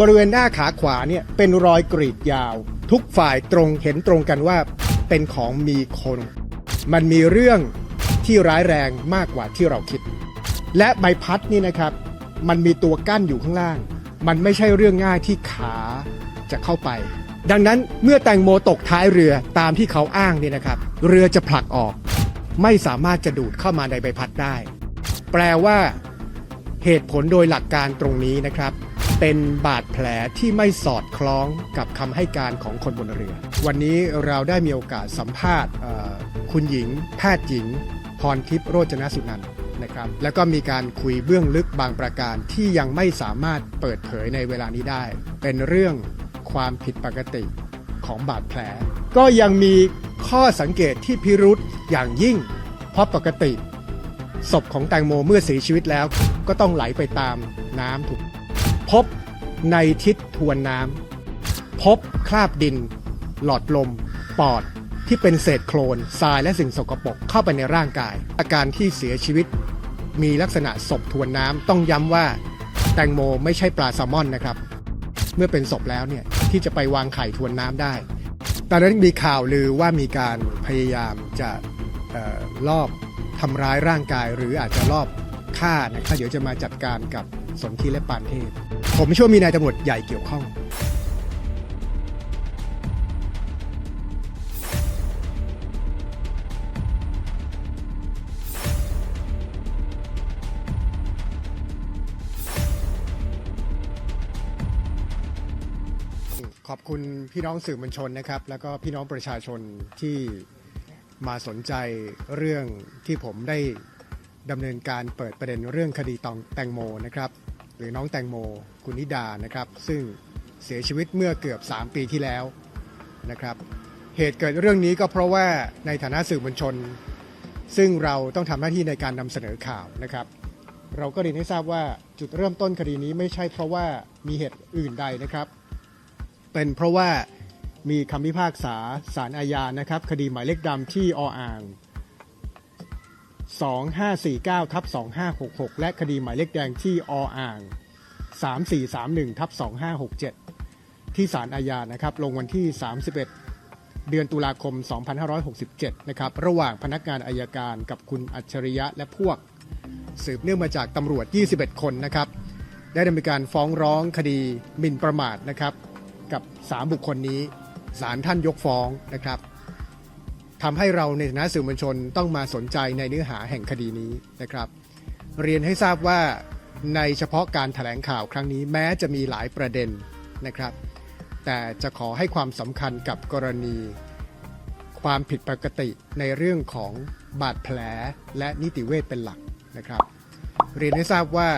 บริเวณหน้าขาขวาเนี่ยเป็นรอยกรีดยาว ทุกฝ่ายตรงเห็นตรงกันว่าเป็นของมีคน มันมีเรื่องที่ร้ายแรงมากกว่าที่เราคิด และใบพัดนี่นะครับ มันมีตัวกั้นอยู่ข้างล่าง มันไม่ใช่เรื่องง่ายที่ขาจะเข้าไป ดังนั้นเมื่อแตงโมตกท้ายเรือตามที่เขาอ้างเนี่ยนะครับ เรือจะผลักออก ไม่สามารถจะดูดเข้ามาในใบพัดได้ แปลว่าเหตุผลโดยหลักการตรงนี้นะครับ เป็นบาดแผลที่ไม่สอดคล้องกับคำให้การของคนบนเรือ วันนี้เราได้มีโอกาสสัมภาษณ์คุณหญิง แพทย์หญิง พรทิพย์โรจนสุนันท์นะครับแล้วก็มีการคุยเบื้องลึกบางประการที่ยังไม่สามารถเปิดเผยในเวลานี้ได้ เป็นเรื่องความผิดปกติของบาดแผล ก็ยังมีข้อสังเกตที่พิรุษอย่างยิ่ง เพราะปกติศพของแตงโมเมื่อเสียชีวิตแล้ว ก็ต้องไหลไปตามน้ำถูก พบในทิศทวนน้ำพบคราบดิน หลอดลม ปอดที่เป็นเศษโคลนทรายและสิ่งสกปรกเข้าไปในร่างกาย อาการที่เสียชีวิต มีลักษณะศพทวนน้ำต้องย้ำว่า แตงโมไม่ใช่ปลาแซลมอนนะครับ เมื่อเป็นศพแล้วเนี่ยที่จะไปวางไข่ทวนน้ำได้ตอนนั้นมีข่าวลือว่ามีการพยายามจะออลอบทำร้ายร่างกาย หรืออาจจะลอบฆ่านะครับเดี๋ยวจะมาจัดการกับสนธิและปานเทพ ผมเชื่อว่ามีนายตำรวจใหญ่เกี่ยวข้อง ขอบคุณพี่น้องสื่อมวลชนนะครับ แล้วก็พี่น้องประชาชนที่มาสนใจเรื่องที่ผมได้ดำเนินการเปิดประเด็นเรื่องคดีตองแตงโมนะครับ หรือน้องแตงโมคุณนิดานะครับ ซึ่งเสียชีวิตเมื่อเกือบ 3 ปีที่แล้วนะครับ เหตุเกิดเรื่องนี้ก็เพราะว่าในฐานะสื่อมวลชน ซึ่งเราต้องทำหน้าที่ในการนำเสนอข่าวนะครับ เราก็เรียนให้ทราบว่าจุดเริ่มต้นคดีนี้ไม่ใช่เพราะว่ามีเหตุอื่นใดนะครับ เป็นเพราะว่ามีคำพิพากษาสารอาญานะครับ คดีหมายเลขดำที่ออ่าง 2549ทับ2566 และคดีหมายเลขแดงที่ออ่าง 3431ทับ2567 ที่สารอาญานะครับ ลงวันที่ 31 เดือนตุลาคม 2567 นะครับ ระหว่างพนักงานอายการกับคุณอัจฉริยะและพวก สืบเนื่องมาจากตำรวจ 21 คนนะครับ ได้ดำเนินการฟ้องร้องคดีหมิ่นประมาทนะครับ กับ 3 บุคคลนี้ศาลท่านยกฟ้องนะครับ ทำให้เราในฐานะสื่อมวลชนต้องมาสนใจในเนื้อหาแห่งคดีนี้นะครับ เรียนให้ทราบว่าในเฉพาะการถแถลงข่าวครั้งนี้แม้จะมีหลายประเด็นนะครับ แต่จะขอให้ความสำคัญกับกรณี ความผิดปกติในเรื่องของบาดแผลและนิติเวชเป็นหลักนะครับ เรียนให้ทราบว่า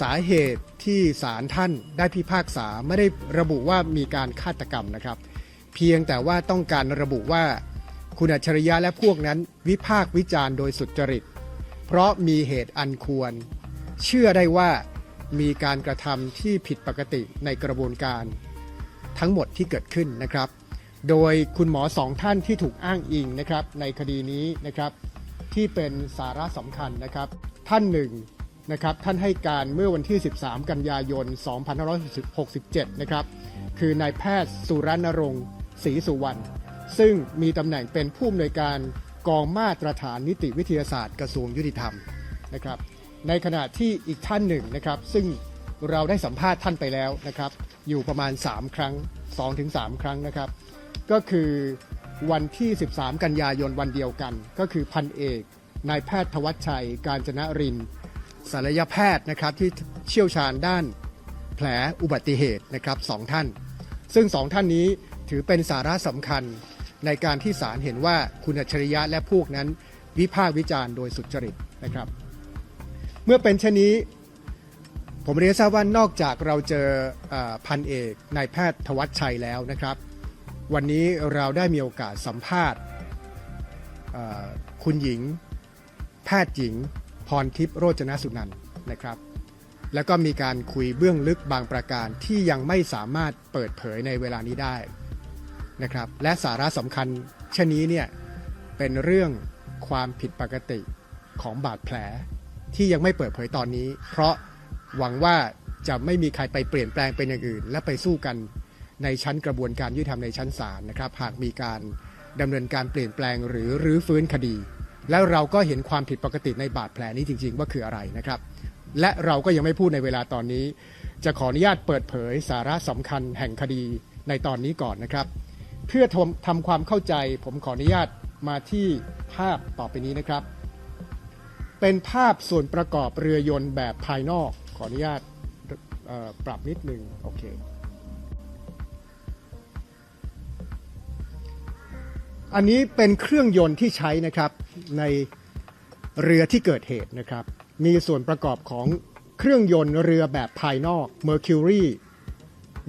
สาเหตุที่ศาลท่านได้พิพากษาไม่ได้ระบุว่ามีการฆาตกรรมนะครับ เพียงแต่ว่าต้องการระบุว่า คุณอัจฉริยะและพวกนั้นวิพากษ์วิจารณ์โดยสุจริต เพราะมีเหตุอันควร เชื่อได้ว่ามีการกระทำที่ผิดปกติในกระบวนการ ทั้งหมดที่เกิดขึ้นนะครับ โดยคุณหมอสองท่านที่ถูกอ้างอิงนะครับ ในคดีนี้นะครับ ที่เป็นสาระสำคัญนะครับ ท่านหนึ่งนะครับท่านให้การเมื่อวันที่ 13 กันยายน 2567 นะครับ คือนายแพทย์สุรณรงค์ศรีสุวรรณ ซึ่งมีตำแหน่งเป็นผู้อำนวยการกองมาตรฐานนิติวิทยาศาสตร์กระทรวงยุติธรรมนะครับ ในขณะที่อีกท่านหนึ่งนะครับ ซึ่งเราได้สัมภาษณ์ท่านไปแล้วนะครับ อยู่ประมาณ 3 ครั้ง 2-3 ครั้งนะครับ ก็คือวันที่ 13 กันยายนวันเดียวกัน ก็คือพันเอกนายแพทย์ทวัชชัย การจนรินศัลยแพทย์นะครับที่เชี่ยวชาญด้านแผลอุบัติเหตุนะครับสองท่าน ซึ่งสองท่านนี้ถือเป็นสาระสำคัญ ในการที่ศาลเห็นว่าคุณอัจฉริยะและพวกนั้นวิพากษ์วิจารณ์โดยสุจริตนะครับ เมื่อเป็นเช่นนี้ ผมเรียนทราบว่านอกจากเราเจออพันเอกนายแพทย์ทวัชชัยแล้วนะครับ วันนี้เราได้มีโอกาสสัมภาษณ์คุณหญิง แพทย์หญิง พรทิพย์โรจนสุนันท์นะครับ แล้วก็มีการคุยเบื้องลึกบางประการที่ยังไม่สามารถเปิดเผยในเวลานี้ได้ นะครับ และสาระสำคัญเช่นนี้เนี่ยเป็นเรื่องความผิดปกติของบาดแผลที่ยังไม่เปิดเผยตอนนี้ เพราะหวังว่าจะไม่มีใครไปเปลี่ยนแปลงเป็นอย่างอื่น และไปสู้กันในชั้นกระบวนการยุติธรรมในชั้นศาลนะครับ หากมีการดำเนินการเปลี่ยนแปลงหรือรื้อฟื้นคดี แล้วเราก็เห็นความผิดปกติในบาดแผลนี้จริง ๆ ว่าคืออะไรนะครับ และเราก็ยังไม่พูดในเวลาตอนนี้ จะขออนุญาตเปิดเผยสาระสำคัญแห่งคดีในตอนนี้ก่อนนะครับ เพื่อทำความเข้าใจผมขออนุญาตมาที่ภาพต่อไปนี้นะครับ เป็นภาพส่วนประกอบเรือยนต์แบบภายนอก ขออนุญาตปรับนิดนึงโอเค อันนี้เป็นเครื่องยนต์ที่ใช้นะครับในเรือที่เกิดเหตุนะครับ มีส่วนประกอบของเครื่องยนต์เรือแบบภายนอก Mercury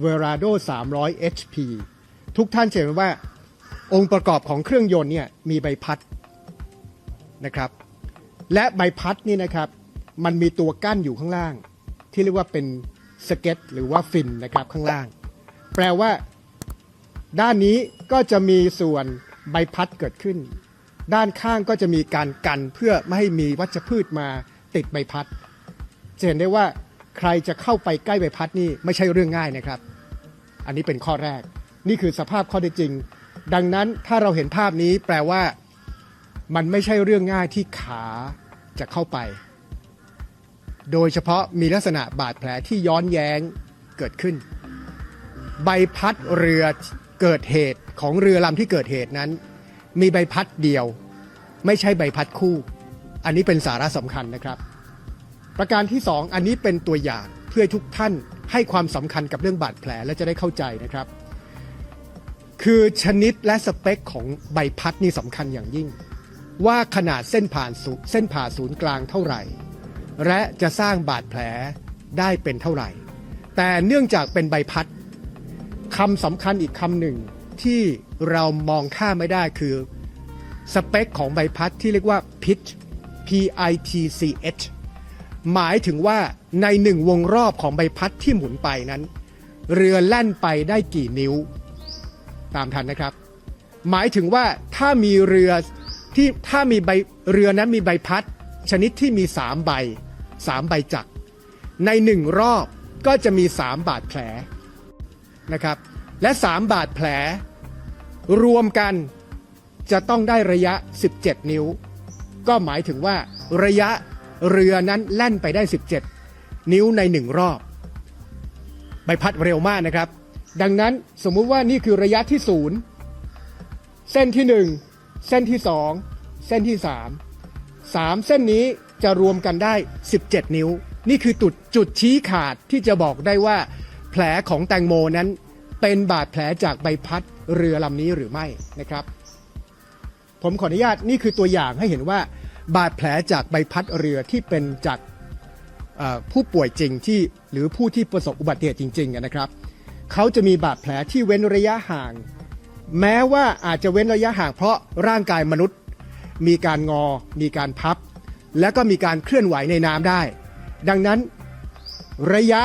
Verado 300 HP ทุกท่านเห็นว่า องค์ประกอบของเครื่องยนต์เนี่ยมีใบพัดนะครับและใบพัดนี่นะครับมันมีตัวกั้นอยู่ข้างล่าง ที่เรียกว่าเป็นสเก็ตหรือว่าฟินนะครับข้างล่าง แปลว่า ด้านนี้ก็จะมีส่วนใบพัดเกิดขึ้น ด้านข้างก็จะมีการกันเพื่อไม่ให้มีวัชพืชมาติดใบพัดจะเห็นได้ว่าใครจะเข้าไปใกล้ใบพัดนี่ไม่ใช่เรื่องง่ายนะครับ อันนี้เป็นข้อแรก นี่คือสภาพข้อเท็จจริง ดังนั้นถ้าเราเห็นภาพนี้แปลว่ามันไม่ใช่เรื่องง่ายที่ขาจะเข้าไป โดยเฉพาะมีลักษณะบาดแผลที่ย้อนแย้งเกิดขึ้น ใบพัดเรือเกิดเหตุของเรือลำที่เกิดเหตุนั้น มีใบพัดเดียว ไม่ใช่ใบพัดคู่ อันนี้เป็นสาระสำคัญนะครับ ประการที่2อันนี้เป็นตัวอย่างเพื่อให้ทุกท่านให้ความสำคัญกับเรื่องบาดแผลและจะได้เข้าใจนะครับ คือชนิดและสเปคของใบพัดนี่สำคัญอย่างยิ่ง ว่าขนาดเส้นผ่านศูเส้นผ่าศูนย์กลางเท่าไหร่ และจะสร้างบาดแผลได้เป็นเท่าไหร่ แต่เนื่องจากเป็นใบพัดคำสำคัญอีกคำหนึ่งที่เรามองข้ามไม่ได้คือสเปคของใบพัดที่เรียกว่า pitch P I T C H หมายถึงว่าในหนึ่งวงรอบของใบพัดที่หมุนไปนั้น เรือแล่นไปได้กี่นิ้ว ตามทันนะครับ หมายถึงว่าถ้ามีเรือที่ถ้ามีใบเรือนั้นมีใบพัด ชนิดที่มี 3 ใบ 3 ใบจักรในหนึ่งรอบก็จะมี 3 บาดแผลนะครับ และ 3 บาดแผล รวมกันจะต้องได้ระยะ 17 นิ้ว ก็หมายถึงว่าระยะเรือนั้นแล่นไปได้ 17 นิ้วในหนึ่งรอบ ใบพัดเร็วมากนะครับ ดังนั้นสมมุติว่านี่คือระยะที่ศูนย์เส้นที่หนึ่งเส้นที่สองเส้นที่สามสามเส้นนี้จะรวมกันได้ 17 นิ้ว นี่คือจุดจุดชี้ขาดที่จะบอกได้ว่า แผลของแตงโมนั้น เป็นบาดแผลจากใบพัดเรือลำนี้หรือไม่นะครับ ผมขออนุญาตนี่คือตัวอย่างให้เห็นว่า บาดแผลจากใบพัดเรือที่เป็นจากผู้ป่วยจริงที่หรือผู้ที่ประสบอุบัติเหตุจริง ๆ นะครับ เขาจะมีบาดแผลที่เว้นระยะห่าง แม้ว่าอาจจะเว้นระยะห่างเพราะร่างกายมนุษย์ มีการงอ มีการพับ และก็มีการเคลื่อนไหวในน้ำได้ ดังนั้นระยะ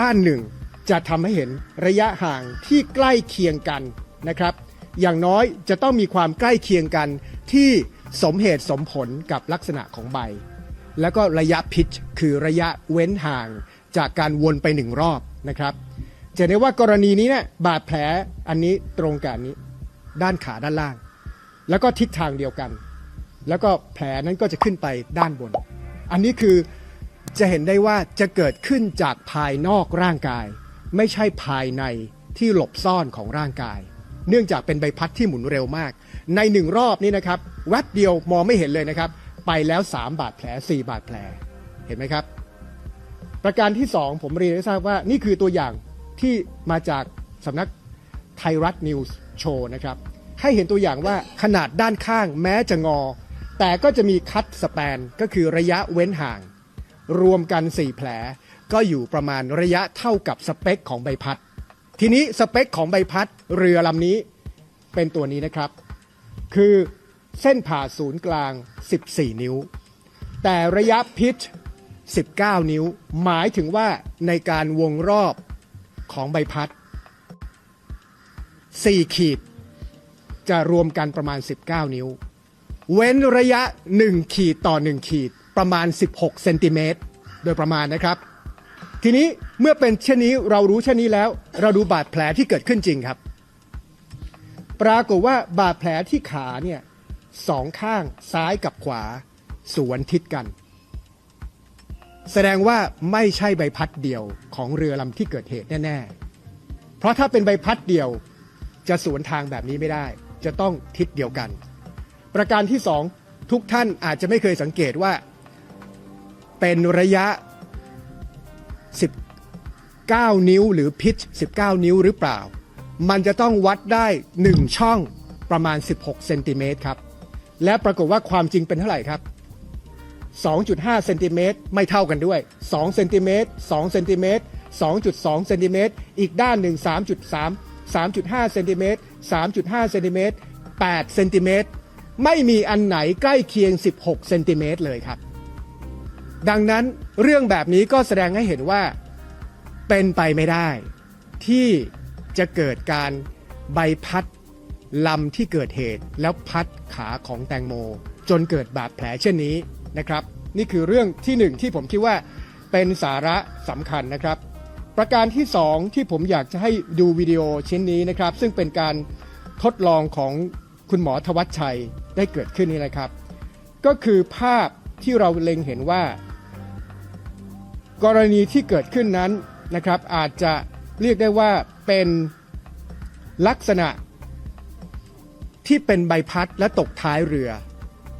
ด้านหนึ่งจะทำให้เห็นระยะห่างที่ใกล้เคียงกันนะครับ อย่างน้อยจะต้องมีความใกล้เคียงกันที่สมเหตุสมผลกับลักษณะของใบ แล้วก็ระยะพิชคือระยะเว้นห่าง จากการวนไปหนึ่งรอบนะครับจะเห็นได้ว่ากรณีนี้เนี่ยบาดแผลอันนี้ตรงกับอันนี้ด้านขาด้านล่าง แล้วก็ทิศทางเดียวกัน แล้วก็แผลนั้นก็จะขึ้นไปด้านบน อันนี้คือจะเห็นได้ว่าจะเกิดขึ้นจากภายนอกร่างกาย ไม่ใช่ภายในที่หลบซ่อนของร่างกาย เนื่องจากเป็นใบพัดที่หมุนเร็วมาก ในหนึ่งรอบนี้นะครับแวบเดียวมองไม่เห็นเลยนะครับ ไปแล้ว 3 บาดแผล 4 บาดแผลเห็นไหมครับ ประการที่ 2 ผมเรียนให้ทราบว่านี่คือตัวอย่างที่มาจากสำนักไทยรัฐนิวส์โชว์นะครับ ให้เห็นตัวอย่างว่าขนาดด้านข้างแม้จะงอ แต่ก็จะมีคัตสแปนก็คือระยะเว้นห่าง รวมกัน 4 แผล ก็อยู่ประมาณระยะเท่ากับสเปคของใบพัด ทีนี้สเปคของใบพัดเรือลำนี้เป็นตัวนี้นะครับ คือเส้นผ่าศูนย์กลาง 14 นิ้ว แต่ระยะพิช 19 นิ้ว หมายถึงว่าในการวงรอบของใบพัด 4 ขีด จะรวมกันประมาณ 19 นิ้ว เว้นระยะ 1 ขีดต่อ 1 ขีดประมาณ 16 เซนติเมตรโดยประมาณนะครับ ทีนี้เมื่อเป็นเช่นนี้เรารู้เช่นนี้แล้ว เราดูบาดแผลที่เกิดขึ้นจริงครับ ปรากฏว่าบาดแผลที่ขาเนี่ยสองข้างซ้ายกับขวาสวนทิศกัน แสดงว่าไม่ใช่ใบพัดเดียวของเรือลำที่เกิดเหตุแน่ๆ เพราะถ้าเป็นใบพัดเดียวจะสวนทางแบบนี้ไม่ได้ จะต้องทิศเดียวกัน ประการที่สองทุกท่านอาจจะไม่เคยสังเกตว่า เป็นระยะ 19 นิ้วหรือพิช19 นิ้วหรือเปล่า มันจะต้องวัดได้ 1 ช่องประมาณ 16 เซนติเมตรครับ และปรากฏว่าความจริงเป็นเท่าไหร่ครับ 2.5 เซนติเมตรไม่เท่ากันด้วย 2 เซนติเมตร 2 เซนติเมตร 2.2 เซนติเมตร อีกด้านหนึ่ง 3.3 3.5 เซนติเมตร 3.5 เซนติเมตร 8 เซนติเมตร ไม่มีอันไหนใกล้เคียง 16 เซนติเมตรเลยครับ ดังนั้นเรื่องแบบนี้ก็แสดงให้เห็นว่าเป็นไปไม่ได้ ที่จะเกิดการใบพัดลำที่เกิดเหตุแล้วพัดขาของแตงโม จนเกิดบาดแผลเช่นนี้ นะครับ นี่คือเรื่องที่หนึ่งที่ผมคิดว่าเป็นสาระสำคัญนะครับ ประการที่สองที่ผมอยากจะให้ดูวิดีโอชิ้นนี้นะครับ ซึ่งเป็นการทดลองของคุณหมอทวัชชัยได้เกิดขึ้นนี้นะครับ ก็คือภาพที่เราเล็งเห็นว่า กรณีที่เกิดขึ้นนั้นนะครับ อาจจะเรียกได้ว่าเป็นลักษณะที่เป็นใบพัดและตกท้ายเรือ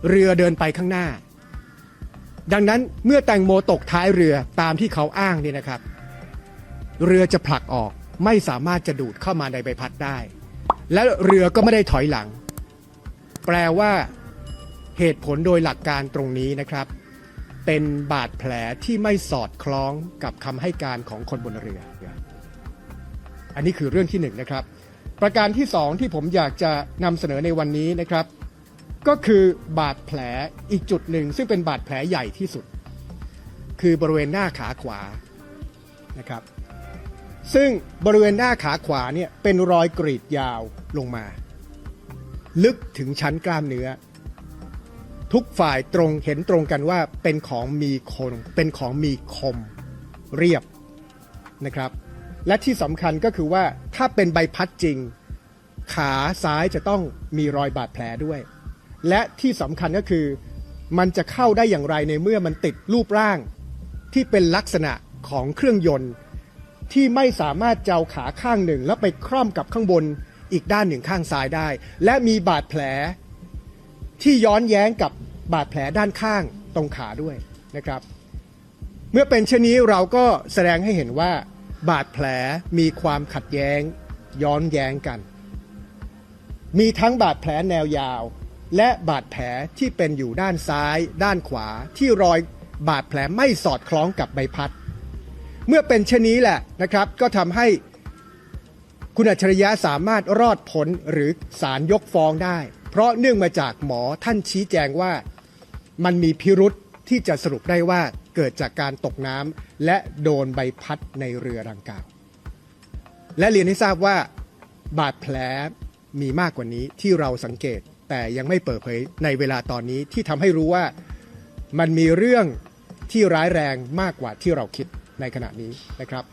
เรือเดินไปข้างหน้า ดังนั้นเมื่อแตงโมตกท้ายเรือตามที่เขาอ้างนี่นะครับ เรือจะผลักออกไม่สามารถจะดูดเข้ามาในใบพัดได้ และเรือก็ไม่ได้ถอยหลัง แปลว่า เหตุผลโดยหลักการตรงนี้นะครับ เป็นบาดแผลที่ไม่สอดคล้องกับคำให้การของคนบนเรือ อันนี้คือเรื่องที่หนึ่งนะครับ ประการที่สองที่ผมอยากจะนำเสนอในวันนี้นะครับ ก็คือบาดแผลอีกจุดหนึ่ง ซึ่งเป็นบาดแผลใหญ่ที่สุด คือบริเวณหน้าขาขวานะครับ ซึ่งบริเวณหน้าขาขวาเนี่ยเป็นรอยกรีดยาวลงมา ลึกถึงชั้นกล้ามเนื้อ ทุกฝ่ายตรงเห็นตรงกันว่าเป็นของมีคมเป็นของมีคมเรียบนะครับ และที่สำคัญก็คือว่าถ้าเป็นใบพัดจริง ขาซ้ายจะต้องมีรอยบาดแผลด้วย และที่สำคัญก็คือ มันจะเข้าได้อย่างไรในเมื่อมันติดรูปร่าง ที่เป็นลักษณะของเครื่องยนต์ ที่ไม่สามารถเจ้าขาข้างหนึ่ง แล้วไปคร่อมกับข้างบนอีกด้านหนึ่งข้างซ้ายได้ และมีบาดแผล ที่ย้อนแย้งกับบาดแผลด้านข้างตรงขาด้วยนะครับ เมื่อเป็นเช่นนี้เราก็แสดงให้เห็นว่า บาดแผลมีความขัดแย้ง ย้อนแย้งกัน มีทั้งบาดแผลแนวยาว และบาดแผลที่เป็นอยู่ด้านซ้าย ด้านขวาที่รอยบาดแผลไม่สอดคล้องกับใบพัด เมื่อเป็นเช่นนี้แหละนะครับ ก็ทำให้คุณอัจฉริยะสามารถรอดผลหรือศาลยกฟ้องได้ เพราะเนื่องมาจากหมอท่านชี้แจงว่ามันมีพิรุษที่จะสรุปได้ว่าเกิดจากการตกน้ำและโดนใบพัดในเรือดังกล่าว และเรียนให้ทราบว่าบาดแผลมีมากกว่านี้ที่เราสังเกต แต่ยังไม่เปิดเผยในเวลาตอนนี้ที่ทำให้รู้ว่ามันมีเรื่องที่ร้ายแรงมากกว่าที่เราคิดในขณะนี้นะครับ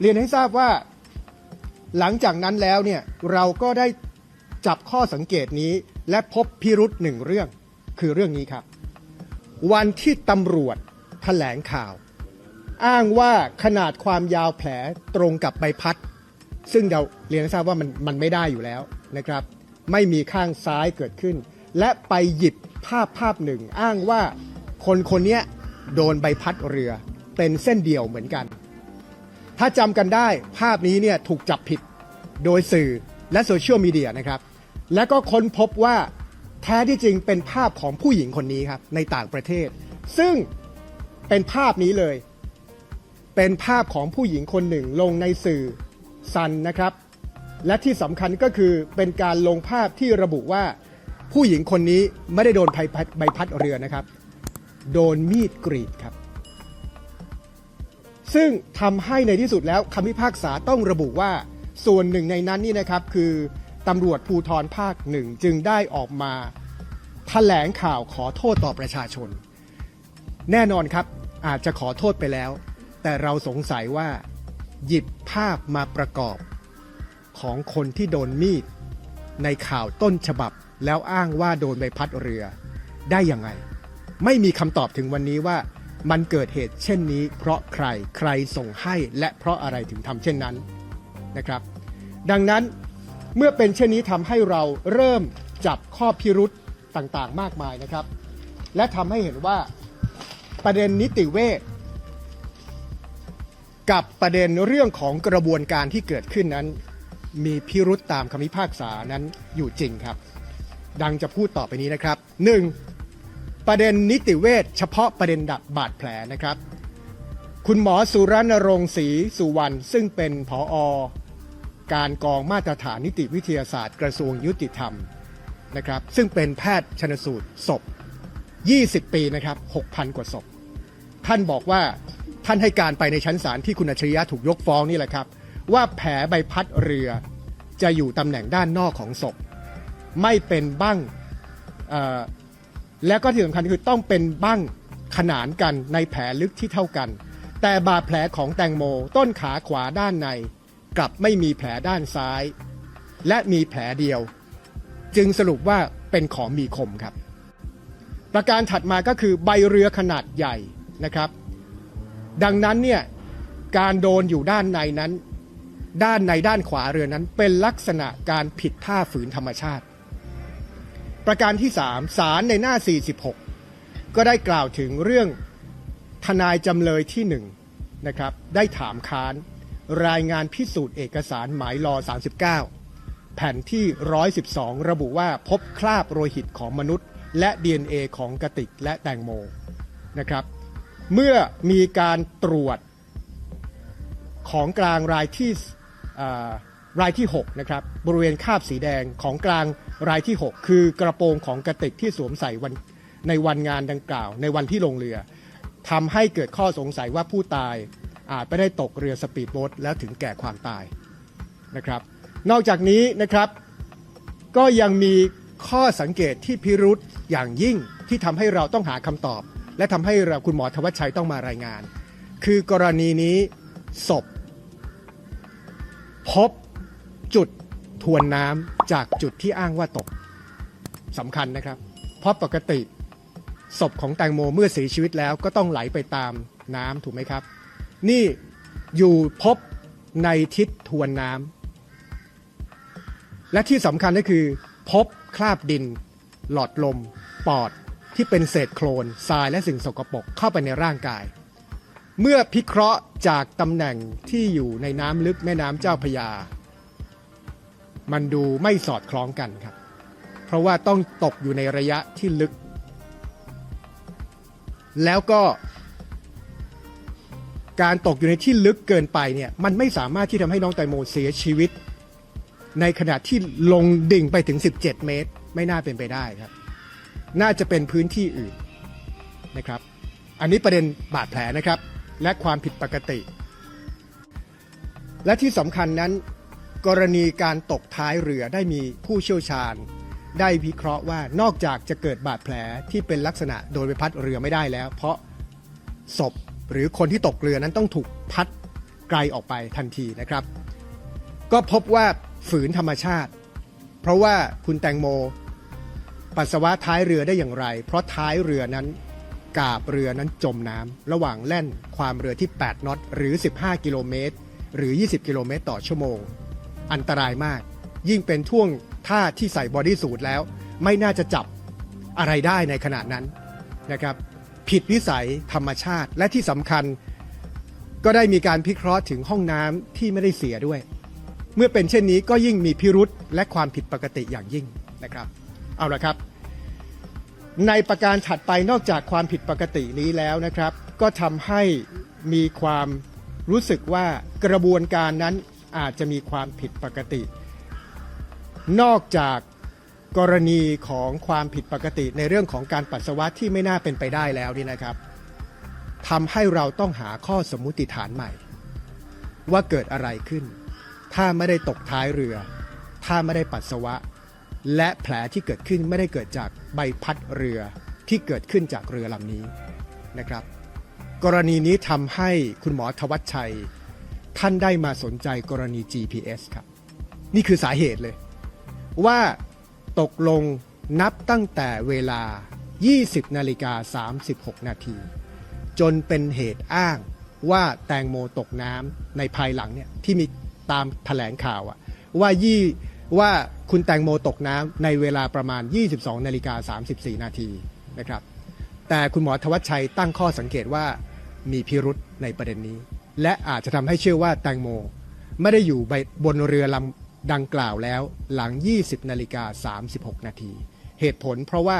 เรียนให้ทราบว่าหลังจากนั้นแล้วเนี่ยเราก็ได้จับข้อสังเกตนี้และพบพิรุษหนึ่งเรื่องคือเรื่องนี้ครับ วันที่ตำรวจแถลงข่าว อ้างว่าขนาดความยาวแผลตรงกับใบพัด ซึ่งเราเรียนให้ทราบว่ามันมันไม่ได้อยู่แล้วนะครับ ไม่มีข้างซ้ายเกิดขึ้น และไปหยิบภาพภาพหนึ่ง อ้างว่าคนคนนี้โดนใบพัดเรือ เป็นเส้นเดียวเหมือนกัน ถ้าจำกันได้ภาพนี้เนี่ยถูกจับผิดโดยสื่อและโซเชียลมีเดียนะครับ และก็ค้นพบว่าแท้ที่จริงเป็นภาพของผู้หญิงคนนี้ครับในต่างประเทศ ซึ่งเป็นภาพนี้เลย เป็นภาพของผู้หญิงคนหนึ่งลงในสื่อซันนะครับ และที่สำคัญก็คือเป็นการลงภาพที่ระบุว่า ผู้หญิงคนนี้ไม่ได้โดนใบพัดใบพัดเรือนะครับ โดนมีดกรีดครับ ซึ่งทำให้ในที่สุดแล้วคำพิพากษาต้องระบุว่าส่วนหนึ่งในนั้นนี่นะครับคือตำรวจภูธรภาคหนึ่งจึงได้ออกมาแถลงข่าวขอโทษต่อประชาชน แน่นอนครับอาจจะขอโทษไปแล้ว แต่เราสงสัยว่า หยิบภาพมาประกอบ ของคนที่โดนมีด ในข่าวต้นฉบับแล้วอ้างว่าโดนใบพัดเรือได้ยังไง ไม่มีคำตอบถึงวันนี้ว่ามันเกิดเหตุเช่นนี้ เพราะใครใครส่งให้และเพราะอะไรถึงทำเช่นนั้นนะครับ ดังนั้นเมื่อเป็นเช่นนี้ทำให้เราเริ่มจับข้อพิรุษต่างๆ มากมายนะครับ และทำให้เห็นว่าประเด็นนิติเวชกับประเด็นเรื่องของกระบวนการที่เกิดขึ้นนั้น มีพิรุษตามคำพิพากษานั้นอยู่จริงครับ ดังจะพูดต่อไปนี้นะครับ 1. ประเด็นนิติเวชเฉพาะประเด็นดับบาดแผลนะครับ คุณหมอสุรณรงค์ศรีสุวรรณซึ่งเป็นผออการกองมาตรฐานนิติวิทยาศาสตร์กระทรวงยุติธรรมนะครับซึ่งเป็นแพทย์ชนสูตรศพ 20 ปีนะครับ 6,000 กว่าศพ ท่านบอกว่าท่านให้การไปในชั้นศาลที่คุณอัจฉริยะถูกยกฟ้องนี่แหละครับ ว่าแผลใบพัดเรือจะอยู่ตำแหน่งด้านนอกของศพ ไม่เป็นบั้งแล้วก็ที่สำคัญคือต้องเป็นบั้งขนานกันในแผลลึกที่เท่ากัน แต่บาดแผลของแตงโมต้นขาขวาด้านใน กลับไม่มีแผลด้านซ้าย และมีแผลเดียว จึงสรุปว่าเป็นของมีคมครับ ประการถัดมาก็คือใบเรือขนาดใหญ่นะครับ ดังนั้นเนี่ยการโดนอยู่ด้านในนั้น ด้านในด้านขวาเรือนั้นเป็นลักษณะการผิดท่าฝืนธรรมชาติ ประการที่ 3 สารในหน้า 46 ก็ได้กล่าวถึงเรื่องทนายจำเลยที่1นะครับได้ถามค้านรายงานพิสูจน์เอกสารหมายลอ 39 แผ่นที่ 112 ระบุว่าพบคราบโลหิตของมนุษย์ และ DNA ของกติกและแตงโมนะครับ เมื่อมีการตรวจของกลางรายที่ รายที่ 6 นะครับ บริเวณคาบสีแดงของกลางรายที่ 6 คือกระโปรงของกระติกที่สวมใส่วันในวันงานดังกล่าว ในวันที่ลงเรือทำให้เกิดข้อสงสัยว่าผู้ตายอาจไม่ได้ตกเรือสปีดโบ๊ทแล้วถึงแก่ความตายนะครับ นอกจากนี้นะครับ ก็ยังมีข้อสังเกตที่พิรุษอย่างยิ่งที่ทำให้เราต้องหาคำตอบ และทำให้เราคุณหมอธวัชชัยต้องมารายงาน คือกรณีนี้ศพ พบจุดทวนน้ำจากจุดที่อ้างว่าตกสำคัญนะครับ เพราะปกติศพของแตงโมเมื่อเสียชีวิตแล้วก็ต้องไหลไปตามน้ำถูกไหมครับ นี่อยู่พบในทิศทวนน้ำและที่สำคัญก็คือ พบคราบดิน หลอดลม ปอดที่เป็นเศษโคลนทรายและสิ่งสกปรกเข้าไปในร่างกาย เมื่อพิเคราะห์จากตำแหน่งที่อยู่ในน้ำลึกแม่น้ำเจ้าพยา มันดูไม่สอดคล้องกันครับ เพราะว่าต้องตกอยู่ในระยะที่ลึก แล้วก็ การตกอยู่ในที่ลึกเกินไปเนี่ยมันไม่สามารถที่ทำให้น้องแตโมเสียชีวิต ในขณะที่ลงดิ่งไปถึง 17 เมตร ไม่น่าเป็นไปได้ครับ น่าจะเป็นพื้นที่อื่นนะครับ อันนี้ประเด็นบาดแผลนะครับ และความผิดปกติ และที่สำคัญนั้น กรณีการตกท้ายเรือได้มีผู้เชี่ยวชาญ ได้วิเคราะห์ว่านอกจากจะเกิดบาดแผลที่เป็นลักษณะโดนใบพัดเรือไม่ได้แล้ว เพราะศพหรือคนที่ตกเรือนั้นต้องถูกพัดไกลออกไปทันทีนะครับ ก็พบว่าฝืนธรรมชาติ เพราะว่าคุณแตงโม ปัสสาวะท้ายเรือได้อย่างไร เพราะท้ายเรือนั้น กาบเรือนั้นจมน้ำระหว่างแล่นความเรือที่ 8น็อตหรือ 15 กิโลเมตร หรือ 20 กิโลเมตรต่อชั่วโมง อันตรายมาก ยิ่งเป็นท่วงท่าที่ใส่บอดี้สูทแล้ว ไม่น่าจะจับอะไรได้ในขณะนั้นนะครับ ผิดวิสัยธรรมชาติและที่สำคัญ ก็ได้มีการพิเคราะห์ถึงห้องน้ำที่ไม่ได้เสียด้วย เมื่อเป็นเช่นนี้ก็ยิ่งมีพิรุษและความผิดปกติอย่างยิ่งนะครับ เอาละครับ ในประการถัดไปนอกจากความผิดปกตินี้แล้วนะครับ ก็ทำให้มีความรู้สึกว่ากระบวนการนั้นอาจจะมีความผิดปกติ นอกจากกรณีของความผิดปกติในเรื่องของการปัสสาวะที่ไม่น่าเป็นไปได้แล้วนี่นะครับทำให้เราต้องหาข้อสมมุติฐานใหม่ ว่าเกิดอะไรขึ้น ถ้าไม่ได้ตกท้ายเรือ ถ้าไม่ได้ปัสสาวะ และแผลที่เกิดขึ้นไม่ได้เกิดจากใบพัดเรือที่เกิดขึ้นจากเรือลำนี้นะครับ กรณีนี้ทำให้คุณหมอทวัชชัย ท่านได้มาสนใจกรณี GPS ครับ นี่คือสาเหตุเลย ว่าตกลงนับตั้งแต่เวลา 20 นาฬิกา 36 นาที จนเป็นเหตุอ้างว่าแตงโมตกน้ำในภายหลังเนี่ยที่มีตามแถลงข่าวอะว่ายี่ ว่าคุณแตงโมตกน้ำในเวลาประมาณ 22นาฬิกา34 นาทีนะครับ แต่คุณหมอทวัชชัยตั้งข้อสังเกตว่ามีพิรุษในประเด็นนี้ และอาจจะทำให้เชื่อว่าแตงโม ไม่ได้อยู่บนเรือลำดังกล่าวแล้วหลัง 20นาฬิกา36 นาทีเหตุผลเพราะว่า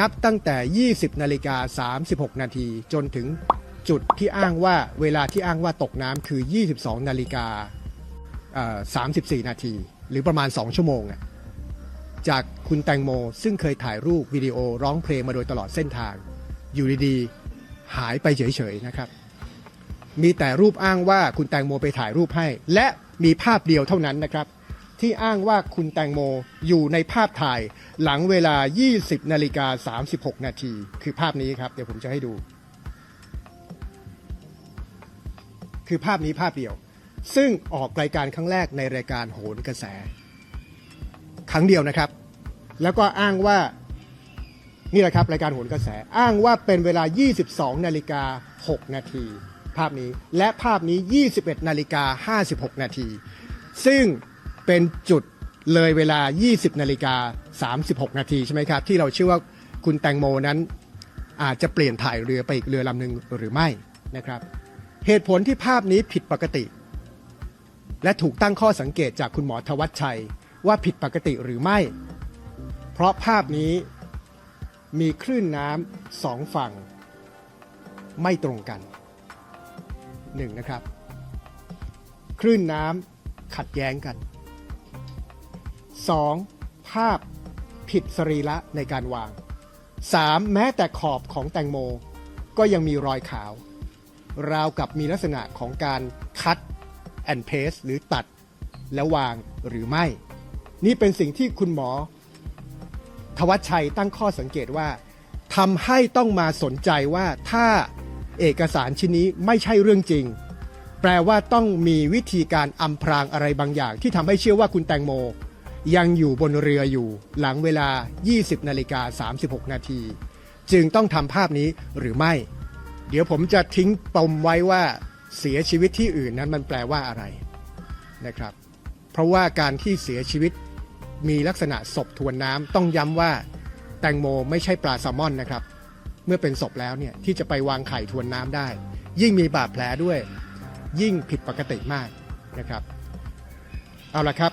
นับตั้งแต่ 20นาฬิกา36 นาทีจนถึงจุดที่อ้างว่าเวลาที่อ้างว่าตกน้ำคือ 22นาฬิกา34 นาที หรือประมาณ 2 ชั่วโมงอะจากคุณแตงโมซึ่งเคยถ่ายรูปวิดีโอร้องเพลงมาโดยตลอดเส้นทาง อยู่ดีๆ หายไปเฉยๆนะครับ มีแต่รูปอ้างว่าคุณแตงโมไปถ่ายรูปให้ และมีภาพเดียวเท่านั้นนะครับ ที่อ้างว่าคุณแตงโมอยู่ในภาพถ่ายหลังเวลา 20นาฬิกา36 นาที คือภาพนี้ครับ เดี๋ยวผมจะให้ดู คือภาพนี้ภาพเดียว ซึ่งออกรายการครั้งแรกในรายการโหนกระแส ครั้งเดียวนะครับ แล้วก็อ้างว่านี่แหละครับรายการโหนกระแส อ้างว่าเป็นเวลา 22 นาฬิกา 6 นาทีภาพนี้และภาพนี้ 21 นาฬิกา 56 นาที ซึ่งเป็นจุดเลยเวลา 20 นาฬิกา 36 นาทีใช่ไหมครับ ที่เราเชื่อว่าคุณแตงโมนั้นอาจจะเปลี่ยนถ่ายเรือไปอีกเรือลำหนึ่งหรือไม่นะครับ เหตุผลที่ภาพนี้ผิดปกติ และถูกตั้งข้อสังเกตจากคุณหมอทวัชชัย ว่าผิดปกติหรือไม่ เพราะภาพนี้มีคลื่นน้ำสองฝั่ง ไม่ตรงกันหนึ่งนะครับ คลื่นน้ำขัดแย้งกันสองภาพผิดสรีระในการวางสามแม้แต่ขอบของแตงโมก็ยังมีรอยขาว ราวกับมีลักษณะของการคัด แอนเพสหรือตัดแล้ววางหรือไม่ นี่เป็นสิ่งที่คุณหมอ ทวัชชัยตั้งข้อสังเกตว่าทำให้ต้องมาสนใจว่าถ้าเอกสารชิ้นนี้ไม่ใช่เรื่องจริง แปลว่าต้องมีวิธีการอำพรางอะไรบางอย่าง ที่ทำให้เชื่อว่าคุณแตงโม ยังอยู่บนเรืออยู่ หลังเวลา 20นาฬิกา36 นาที จึงต้องทำภาพนี้หรือไม่ เดี๋ยวผมจะทิ้งปมไว้ว่า เสียชีวิตที่อื่นนั้นมันแปลว่าอะไรนะครับ เพราะว่าการที่เสียชีวิตมีลักษณะศพทวนน้ำต้องย้ำว่าแตงโมไม่ใช่ปลาแซลมอนนะครับ เมื่อเป็นศพแล้วเนี่ยที่จะไปวางไข่ทวนน้ำได้ ยิ่งมีบาดแผลด้วย ยิ่งผิดปกติมากนะครับ เอาละครับ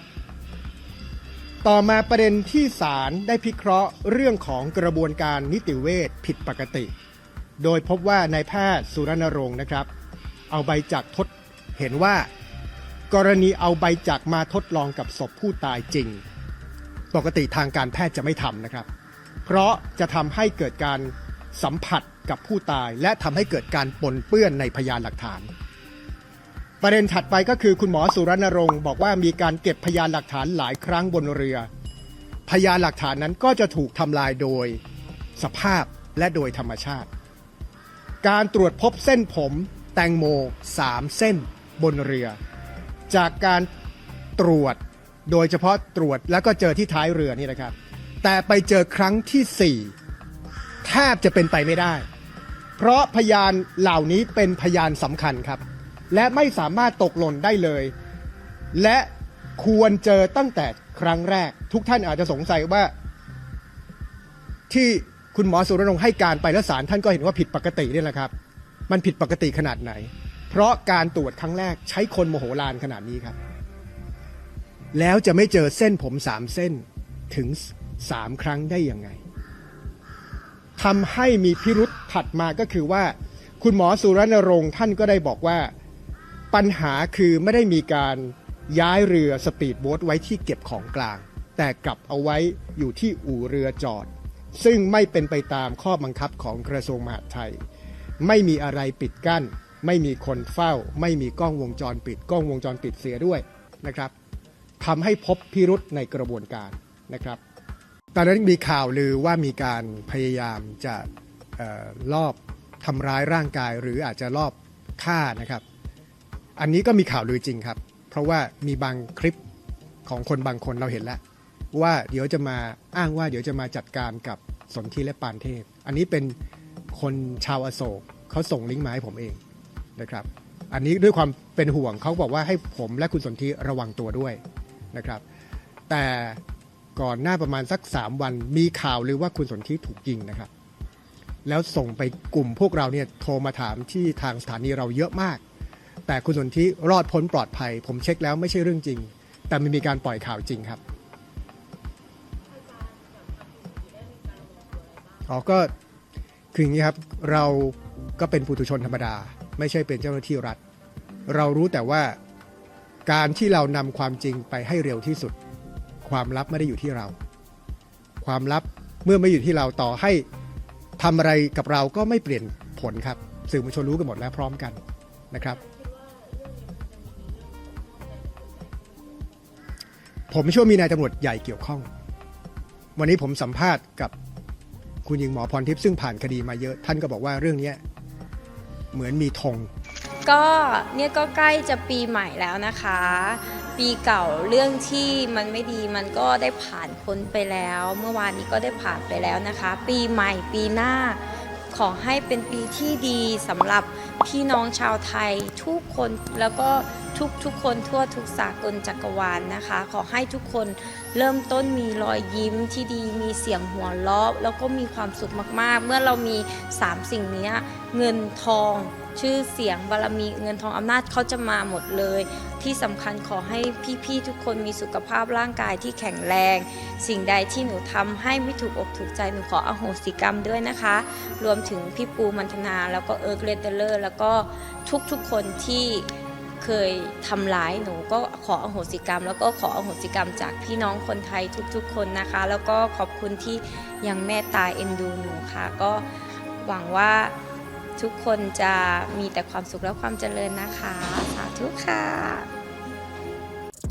ต่อมาประเด็นที่ศาลได้พิเคราะห์เรื่องของกระบวนการนิติเวชผิดปกติ โดยพบว่านายแพทย์สุรณรงค์นะครับ เอาใบจักทดเห็นว่า กรณีเอาใบจักมาทดลองกับศพผู้ตายจริง ปกติทางการแพทย์จะไม่ทำนะครับ เพราะจะทำให้เกิดการสัมผัสกับผู้ตาย และทำให้เกิดการปนเปื้อนในพยานหลักฐาน ประเด็นถัดไปก็คือคุณหมอสุรณรงค์บอกว่ามีการเก็บพยานหลักฐานหลายครั้งบนเรือ พยานหลักฐานนั้นก็จะถูกทำลายโดยสภาพและโดยธรรมชาติ การตรวจพบเส้นผม แตงโม 3 เส้นบนเรือ จากการตรวจโดยเฉพาะตรวจแล้วก็เจอที่ท้ายเรือนี่นะครับ แต่ไปเจอครั้งที่ 4 แทบจะเป็นไปไม่ได้ เพราะพยานเหล่านี้เป็นพยานสำคัญครับ และไม่สามารถตกหล่นได้เลย และควรเจอตั้งแต่ครั้งแรก ทุกท่านอาจจะสงสัยว่า ที่คุณหมอสุรนงค์ให้การไปแล้วศาลท่านก็เห็นว่าผิดปกตินี่แหละครับ มันผิดปกติขนาดไหน เพราะการตรวจครั้งแรกใช้คนโมโหลานขนาดนี้ครับ แล้วจะไม่เจอเส้นผมสามเส้นถึงสามครั้งได้ยังไงทำให้มีพิรุษถัดมาก็คือว่า คุณหมอสุรณรงค์ท่านก็ได้บอกว่า ปัญหาคือไม่ได้มีการย้ายเรือสปีดโบ๊ทไว้ที่เก็บของกลาง แต่กลับเอาไว้อยู่ที่อู่เรือจอด ซึ่งไม่เป็นไปตามข้อบังคับของกระทรวงมหาดไทย ไม่มีอะไรปิดกั้น ไม่มีคนเฝ้า ไม่มีกล้องวงจรปิด กล้องวงจรปิดเสียด้วยนะครับทำให้พบพิรุษในกระบวนการนะครับ ตอนนั้นมีข่าวลือว่ามีการพยายามจะออลอบทำร้ายร่างกายหรืออาจจะรอบฆ่านะครับ อันนี้ก็มีข่าวลือจริงครับ เพราะว่ามีบางคลิปของคนบางคนเราเห็นแล้ว ว่าเดี๋ยวจะมาอ้างว่าเดี๋ยวจะมาจัดการกับสนธิและปานเทพ อันนี้เป็น คนชาวอโศกเขาส่งลิงก์มาให้ผมเองนะครับ อันนี้ด้วยความเป็นห่วงเขาบอกว่าให้ผมและคุณสนธิระวังตัวด้วยนะครับ แต่ก่อนหน้าประมาณสัก 3 วันมีข่าวหรือว่าคุณสนธิถูกยิงนะครับ แล้วส่งไปกลุ่มพวกเราเนี่ยโทรมาถามที่ทางสถานีเราเยอะมาก แต่คุณสนธิรอดพ้นปลอดภัย ผมเช็คแล้วไม่ใช่เรื่องจริง แต่มันมีการปล่อยข่าวจริงครับอ๋อก็ คืออย่างนี้ครับเราก็เป็นปุถุชนธรรมดา ไม่ใช่เป็นเจ้าหน้าที่รัฐ เรารู้แต่ว่าการที่เรานำความจริงไปให้เร็วที่สุด ความลับไม่ได้อยู่ที่เรา ความลับเมื่อไม่อยู่ที่เราต่อให้ทำอะไรกับเราก็ไม่เปลี่ยนผลครับ สื่อมวลชนรู้กันหมดแล้วพร้อมกันนะครับ ผมเชื่อว่ามีนายตำรวจใหญ่เกี่ยวข้อง วันนี้ผมสัมภาษณ์กับ คุณหญิงหมอพรทิพย์ซึ่งผ่านคดีมาเยอะ ท่านก็บอกว่าเรื่องนี้เหมือนมีธงก็เนี่ยก็ใกล้จะปีใหม่แล้วนะคะ ปีเก่าเรื่องที่มันไม่ดีมันก็ได้ผ่านพ้นไปแล้ว เมื่อวานนี้ก็ได้ผ่านไปแล้วนะคะ ปีใหม่ปีหน้าขอให้เป็นปีที่ดีสำหรับ พี่น้องชาวไทยทุกคนแล้วก็ทุกทุกคนทั่วทุกสากลจักรวาลนะคะ ขอให้ทุกคนเริ่มต้นมีรอยยิ้มที่ดีมีเสียงหัวเราะแล้วก็มีความสุขมากๆ เมื่อเรามี 3 สิ่งนี้เงินทอง ชื่อเสียงบารมีเงินทองอำนาจเขาจะมาหมดเลย ที่สำคัญขอให้พี่ๆทุกคนมีสุขภาพร่างกายที่แข็งแรง สิ่งใดที่หนูทำให้ไม่ถูกอกถูกใจหนูขออโหสิกรรมด้วยนะคะ รวมถึงพี่ปูมันธนาแล้วก็เอิร์กเลเดเลอร์แล้วก็ทุกๆคนที่เคยทำร้ายหนูก็ขออโหสิกรรม แล้วก็ขออโหสิกรรมจากพี่น้องคนไทยทุกๆ คนนะคะ แล้วก็ขอบคุณที่ยังเมตตาเอ็นดูหนูค่ะ ก็หวังว่า ทุกคนจะมีแต่ความสุขและความเจริญนะคะ สาธุค่ะ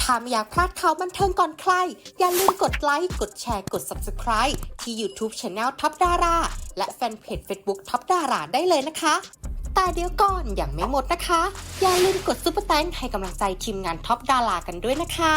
ถ้าไม่อยากพลาดข่าวบันเทิงก่อนใคร อย่าลืมกดไลค์ กดแชร์ กด Subscribe ที่ YouTube Channel ท็อปดาราและแฟนเพจ Facebook ท็อปดาราได้เลยนะคะ แต่เดี๋ยวก่อนอย่างไม่หมดนะคะ อย่าลืมกดซุปเปอร์แตงให้กำลังใจทีมงานท็อปดารากันด้วยนะคะ